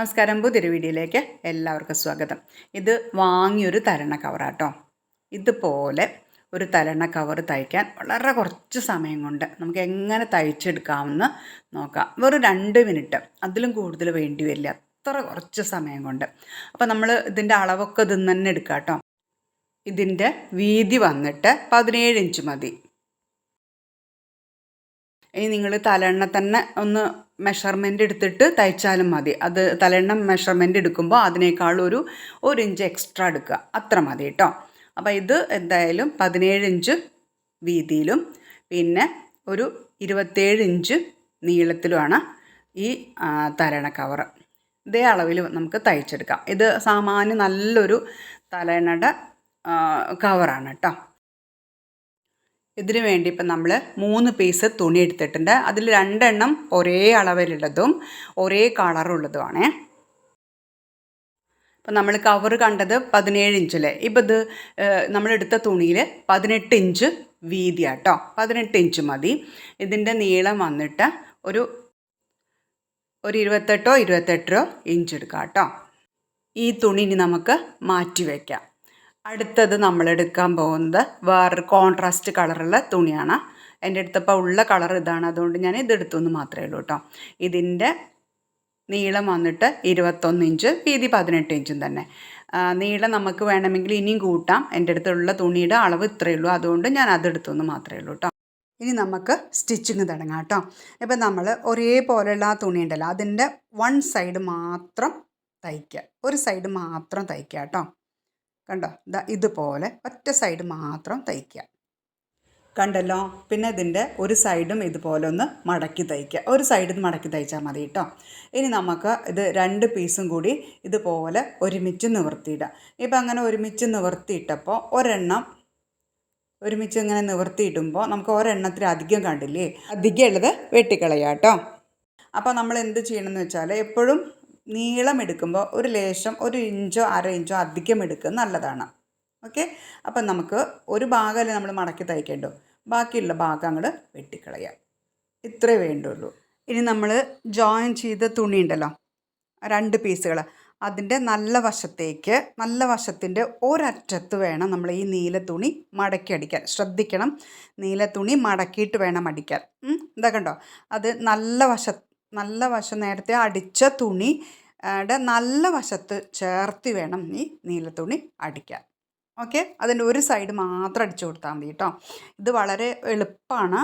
നമസ്കാരം. പുതിയൊരു വീഡിയോയിലേക്ക് എല്ലാവർക്കും സ്വാഗതം. ഇത് വാങ്ങിയൊരു തരണ കവറാട്ടോ ഇതുപോലെ ഒരു തരണ കവർ തയ്ക്കാൻ വളരെ കുറച്ച് സമയം കൊണ്ട് നമുക്ക് എങ്ങനെ തയ്ച്ചെടുക്കാമെന്ന് നോക്കാം. വെറും രണ്ട് മിനിറ്റ്. അതിലും കൂടുതൽ വേണ്ടി വരില്ല. അത്ര കുറച്ച് സമയം കൊണ്ട്. അപ്പോൾ നമ്മൾ ഇതിന്റെ അളവൊക്കെ ഇതിൽ തന്നെ എടുക്കാം കേട്ടോ. ഇതിന്റെ വീതി വന്നിട്ട് പതിനേഴ് ഇഞ്ച് മതി. ഇനി നിങ്ങൾ തലണ്ണ തന്നെ ഒന്ന് മെഷർമെന്റ് എടുത്തിട്ട് തയ്ച്ചാലും മതി. അത് തലെണ്ണ മെഷർമെന്റ് എടുക്കുമ്പോൾ അതിനേക്കാൾ ഒരു ഒരു ഇഞ്ച് എക്സ്ട്രാ എടുക്കുക. അത്ര മതി കേട്ടോ അപ്പോൾ ഇത് എന്തായാലും പതിനേഴ് ഇഞ്ച് വീതിയിലും പിന്നെ ഒരു ഇരുപത്തേഴ് ഇഞ്ച് നീളത്തിലുമാണ് ഈ തലയണ കവർ ഇതേ അളവിൽ നമുക്ക് തയ്ച്ചെടുക്കാം. ഇത് സാമാന്യം നല്ലൊരു തലയണയുടെ കവറാണ് കേട്ടോ ഇതിന് വേണ്ടി ഇപ്പം നമ്മൾ മൂന്ന് പീസ് തുണി എടുത്തിട്ടുണ്ട്. അതിൽ രണ്ടെണ്ണം ഒരേ അളവിലുള്ളതും ഒരേ കളറുള്ളതുമാണ് ഇപ്പം നമ്മൾ കവർ കണ്ടത് പതിനേഴ് ഇഞ്ചല്ലേ ഇപ്പം ഇത് നമ്മളെടുത്ത തുണിയിൽ പതിനെട്ട് ഇഞ്ച് വീതിയാട്ടോ. പതിനെട്ട് ഇഞ്ച് മതി. ഇതിന്റെ നീളം വന്നിട്ട് ഒരു ഒരു ഇരുപത്തെട്ടോ ഇരുപത്തെട്ടോ ഇഞ്ച് എടുക്കാം കേട്ടോ ഈ തുണി ഇനി നമുക്ക് മാറ്റി വയ്ക്കാം അടുത്തത് നമ്മൾ എടുക്കാൻ പോകുന്നത് വേറൊരു കോൺട്രാസ്റ്റ് കളറുള്ള തുണിയാണ്. എന്റെ അടുത്തപ്പോൾ ഉള്ള കളർ ഇതാണ്. അതുകൊണ്ട് ഞാൻ ഇതെടുത്തു എന്ന് മാത്രമേ ഉള്ളൂ കേട്ടോ ഇതിന്റെ നീളം വന്നിട്ട് ഇരുപത്തൊന്ന് ഇഞ്ച് വീതി പതിനെട്ട് ഇഞ്ചും തന്നെ. നീളം നമുക്ക് വേണമെങ്കിൽ ഇനിയും കൂട്ടാം. എന്റെ അടുത്തുള്ള തുണിയുടെ അളവ് ഇത്രയേ ഉള്ളൂ. അതുകൊണ്ട് ഞാൻ അതെടുത്തു എന്ന് മാത്രമേ ഉള്ളൂ കേട്ടോ ഇനി നമുക്ക് സ്റ്റിച്ചിങ് തുടങ്ങാം കേട്ടോ ഇപ്പം നമ്മൾ ഒരേപോലെയുള്ള ആ തുണി ഉണ്ടല്ലോ അതിന്റെ വൺ സൈഡ് മാത്രം തയ്ക്കുക. ഒരു സൈഡ് മാത്രം തയ്ക്കുക കേട്ടോ കണ്ടോ? ഇതാ ഇതുപോലെ ഒറ്റ സൈഡ് മാത്രം തയ്ക്കുക. കണ്ടല്ലോ? പിന്നെ ഇതിന്റെ ഒരു സൈഡും ഇതുപോലെ ഒന്ന് മടക്കി തയ്ക്കുക. ഒരു സൈഡിൽ നിന്ന് മടക്കി തയ്ച്ചാൽ മതി കേട്ടോ ഇനി നമുക്ക് ഇത് രണ്ട് പീസും കൂടി ഇതുപോലെ ഒരുമിച്ച് നിവർത്തിയിടാം. ഇപ്പം അങ്ങനെ ഒരുമിച്ച് നിവർത്തിയിട്ടപ്പോൾ ഒരെണ്ണം ഒരുമിച്ച് ഇങ്ങനെ നിവർത്തിയിടുമ്പോൾ നമുക്ക് ഒരെണ്ണത്തിൽ അധികം കണ്ടില്ലേ? അധികം ഉള്ളത് വെട്ടിക്കളയാം കേട്ടോ അപ്പോൾ നമ്മൾ എന്ത് ചെയ്യണമെന്ന് വെച്ചാൽ എപ്പോഴും നീളം എടുക്കുമ്പോൾ ഒരു ലേശം ഒരു ഇഞ്ചോ അര ഇഞ്ചോ അധികം എടുക്കുക നല്ലതാണ്. ഓക്കെ? അപ്പം നമുക്ക് ഒരു ഭാഗമല്ലേ നമ്മൾ മടക്കി തയ്ക്കേണ്ടു? ബാക്കിയുള്ള ഭാഗം അങ്ങോട്ട് വെട്ടിക്കളയാം. ഇത്രേ വേണ്ടുള്ളൂ. ഇനി നമ്മൾ ജോയിൻ ചെയ്ത തുണി ഉണ്ടല്ലോ രണ്ട് പീസുകൾ. അതിന്റെ നല്ല വശത്തേക്ക് നല്ല വശത്തിന്റെ ഒരറ്റത്ത് വേണം നമ്മൾ ഈ നീല തുണി മടക്കി അടിക്കാൻ. ശ്രദ്ധിക്കണം നീല തുണി മടക്കിയിട്ട് വേണം അടിക്കാൻ. എന്താ കണ്ടോ? അത് നല്ല വശ നല്ല വശം നേരത്തെ അടിച്ച തുണി നല്ല വശത്ത് ചേർത്ത് വേണം ഈ നീലത്തുണി അടിക്കാൻ. ഓക്കെ? അതിന്റെ ഒരു സൈഡ് മാത്രം അടിച്ചു കൊടുത്താൽ മതി കേട്ടോ. ഇത് വളരെ എളുപ്പമാണ്.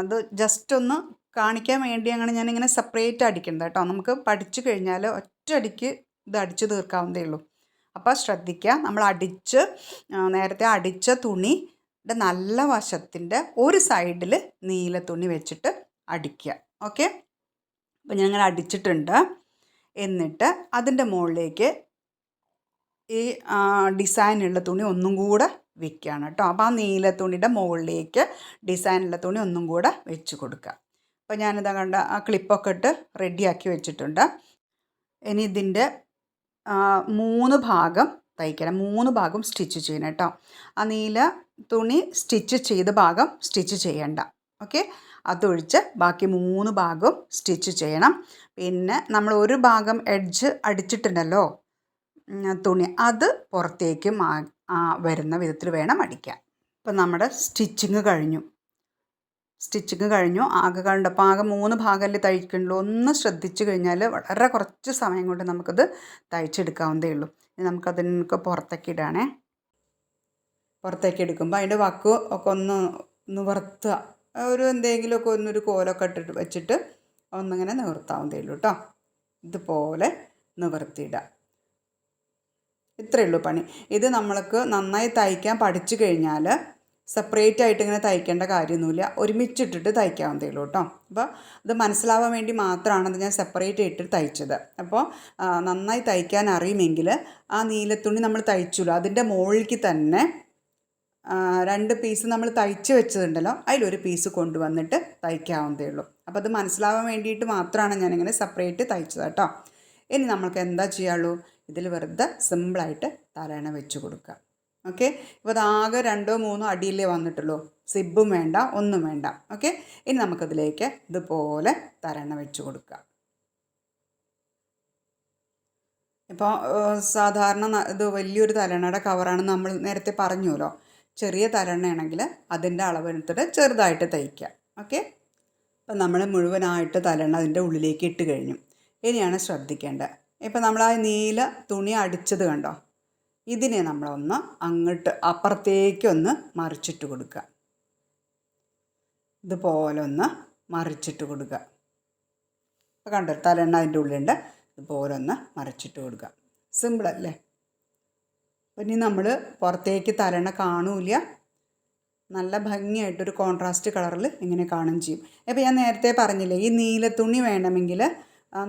അത് ജസ്റ്റ് ഒന്ന് കാണിക്കാൻ വേണ്ടി അങ്ങനെ ഞാനിങ്ങനെ സെപ്പറേറ്റ് അടിക്കുന്നത് കേട്ടോ. നമുക്ക് പഠിച്ചു കഴിഞ്ഞാൽ ഒറ്റയടിക്ക് ഇത് അടിച്ചു തീർക്കാവുന്നതേ ഉള്ളൂ. അപ്പോൾ ശ്രദ്ധിക്കുക നമ്മൾ അടിച്ച് നേരത്തെ അടിച്ച തുണിയുടെ നല്ല വശത്തിന്റെ ഒരു സൈഡിൽ നീല തുണി വെച്ചിട്ട് അടിക്കുക. ഓക്കെ? അപ്പോൾ ഞാൻ അങ്ങനെ അടിച്ചിട്ടുണ്ട്. എന്നിട്ട് അതിന്റെ മുകളിലേക്ക് ഈ ഡിസൈനുള്ള തുണി ഒന്നും കൂടെ വെക്കുകയാണ് കേട്ടോ. അപ്പോൾ ആ നീല തുണിയുടെ മുകളിലേക്ക് ഡിസൈനുള്ള തുണി ഒന്നും കൂടെ വെച്ച് കൊടുക്കുക. അപ്പോൾ ഞാനിതാ കണ്ട ആ ക്ലിപ്പൊക്കെ ഇട്ട് റെഡിയാക്കി വെച്ചിട്ടുണ്ട്. ഇനി ഇതിന്റെ മൂന്ന് ഭാഗം തയ്ക്കണം. മൂന്ന് ഭാഗം സ്റ്റിച്ച് ചെയ്യണം കേട്ടോ. ആ നീല തുണി സ്റ്റിച്ച് ചെയ്ത ഭാഗം സ്റ്റിച്ച് ചെയ്യണ്ട. ഓക്കെ? അതൊഴിച്ച് ബാക്കി മൂന്ന് ഭാഗവും സ്റ്റിച്ച് ചെയ്യണം. പിന്നെ നമ്മൾ ഒരു ഭാഗം എഡ്ജ് അടിച്ചിട്ടുണ്ടല്ലോ തുണി അത് പുറത്തേക്ക് വരുന്ന വിധത്തിൽ വേണം അടിക്കാൻ. ഇപ്പം നമ്മുടെ സ്റ്റിച്ചിങ് കഴിഞ്ഞു. സ്റ്റിച്ചിങ് കഴിഞ്ഞു. ആകെ കണ്ടപ്പോൾ ആകെ മൂന്ന് ഭാഗമല്ലേ തയ്ക്കുള്ളൂ ഒന്ന് ശ്രദ്ധിച്ചു കഴിഞ്ഞാൽ വളരെ കുറച്ച് സമയം കൊണ്ട് നമുക്കത് തയ്ച്ചെടുക്കാവുന്നതേ ഉള്ളൂ. ഇനി നമുക്കതിനൊക്കെ പുറത്തേക്ക് ഇടാണേ. പുറത്തേക്ക് എടുക്കുമ്പോൾ അതിന്റെ വക്ക് ഒക്കെ ഒന്ന് നിവർത്തുക ഒരു എന്തെങ്കിലുമൊക്കെ ഒന്നൊരു കോലൊക്കെ ഇട്ടിട്ട് വെച്ചിട്ട് ഒന്നിങ്ങനെ നിവർത്താവുന്നതേ ഉള്ളൂ കേട്ടോ ഇതുപോലെ നിവർത്തിയിടുക. ഇത്രയേ ഉള്ളൂ പണി. ഇത് നമ്മൾക്ക് നന്നായി തയ്ക്കാൻ പഠിച്ചു കഴിഞ്ഞാൽ സെപ്പറേറ്റ് ആയിട്ട് ഇങ്ങനെ തയ്ക്കേണ്ട കാര്യമൊന്നുമില്ല. ഒരുമിച്ചിട്ടിട്ട് തയ്ക്കാവുന്നതേ ഉള്ളൂ കേട്ടോ അപ്പോൾ ഇത് മനസ്സിലാവാൻ വേണ്ടി മാത്രമാണ് അത് ഞാൻ സെപ്പറേറ്റ് ആയിട്ട് തയ്ച്ചത്. അപ്പോൾ നന്നായി തയ്ക്കാൻ അറിയുമെങ്കിൽ ആ നീലത്തുണി നമ്മൾ തയ്ച്ചുള്ളൂ അതിന്റെ മുകളിലേക്ക് തന്നെ രണ്ട് പീസ് നമ്മൾ തയ്ച്ച് വെച്ചതുണ്ടല്ലോ അതിലൊരു പീസ് കൊണ്ടുവന്നിട്ട് തയ്ക്കാവുന്നതേ ഉള്ളൂ. അപ്പോൾ അത് മനസ്സിലാവാൻ വേണ്ടിയിട്ട് മാത്രമാണ് ഞാനിങ്ങനെ സെപ്പറേറ്റ് തയ്ച്ചത് കേട്ടോ. ഇനി നമ്മൾക്ക് എന്താ ചെയ്യാള്ളൂ ഇതിൽ വെറുതെ സിമ്പിളായിട്ട് തലേണ വെച്ച് കൊടുക്കുക. ഓക്കെ ഇപ്പോൾ ആകെ രണ്ടോ മൂന്നോ അടിയിലേ വന്നിട്ടുള്ളൂ. സിബും വേണ്ട ഒന്നും വേണ്ട. ഓക്കെ ഇനി നമുക്കതിലേക്ക് ഇതുപോലെ തരണ വെച്ച് കൊടുക്കുക. ഇപ്പോൾ സാധാരണ ഇത് വലിയൊരു തലണയുടെ കവറാണ് നമ്മൾ നേരത്തെ പറഞ്ഞുല്ലോ ചെറിയ തലണ്ണയാണെങ്കിൽ അതിന്റെ അളവെടുത്തിട്ട് ചെറുതായിട്ട് തയ്ക്കുക. ഓക്കെ? അപ്പം നമ്മൾ മുഴുവനായിട്ട് തലണ്ണ അതിന്റെ ഉള്ളിലേക്ക് ഇട്ട് കഴിഞ്ഞു. ഇനിയാണ് ശ്രദ്ധിക്കേണ്ടത്. ഇപ്പം നമ്മൾ ആ നീല തുണി അടിച്ചത് കണ്ടോ? ഇതിനെ നമ്മളൊന്ന് അങ്ങോട്ട് അപ്പുറത്തേക്കൊന്ന് മറിച്ചിട്ട് കൊടുക്കുക. ഇതുപോലെ ഒന്ന് മറിച്ചിട്ട് കൊടുക്കുക. അപ്പോൾ കണ്ടോ? തലണ്ണ അതിന്റെ ഉള്ളിലുണ്ട്. ഇതുപോലെ ഒന്ന് മറിച്ചിട്ട് കൊടുക്കുക. സിമ്പിളല്ലേ? ഇനി നമ്മൾ പുറത്തേക്ക് തലണ കാണൂല. നല്ല ഭംഗിയായിട്ടൊരു കോൺട്രാസ്റ്റ് കളറിൽ ഇങ്ങനെ കാണുകയും ചെയ്യും. അപ്പോൾ ഞാൻ നേരത്തെ പറഞ്ഞില്ലേ ഈ നീല തുണി വേണമെങ്കിൽ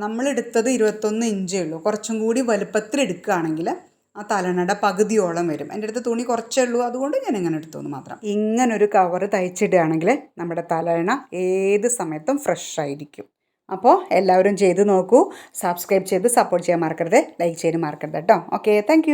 നമ്മളെടുത്തത് ഇരുപത്തൊന്ന് ഇഞ്ചേ ഉള്ളൂ. കുറച്ചും കൂടി വലുപ്പത്തിൽ എടുക്കുകയാണെങ്കിൽ ആ തലണയുടെ പകുതിയോളം വരും. എന്റെ അടുത്ത് തുണി കുറച്ചേ ഉള്ളൂ. അതുകൊണ്ട് ഞാൻ ഇങ്ങനെ എടുത്തു എന്ന് മാത്രം. ഇങ്ങനൊരു കവർ തയ്ച്ചിടുകയാണെങ്കിൽ നമ്മുടെ തലണ ഏത് സമയത്തും ഫ്രഷ് ആയിരിക്കും. അപ്പോൾ എല്ലാവരും ചെയ്ത് നോക്കൂ. സബ്സ്ക്രൈബ് ചെയ്ത് സപ്പോർട്ട് ചെയ്യാൻ മറക്കരുത്. ലൈക്ക് ചെയ്യാൻ മറക്കരുത് കേട്ടോ. Okay thank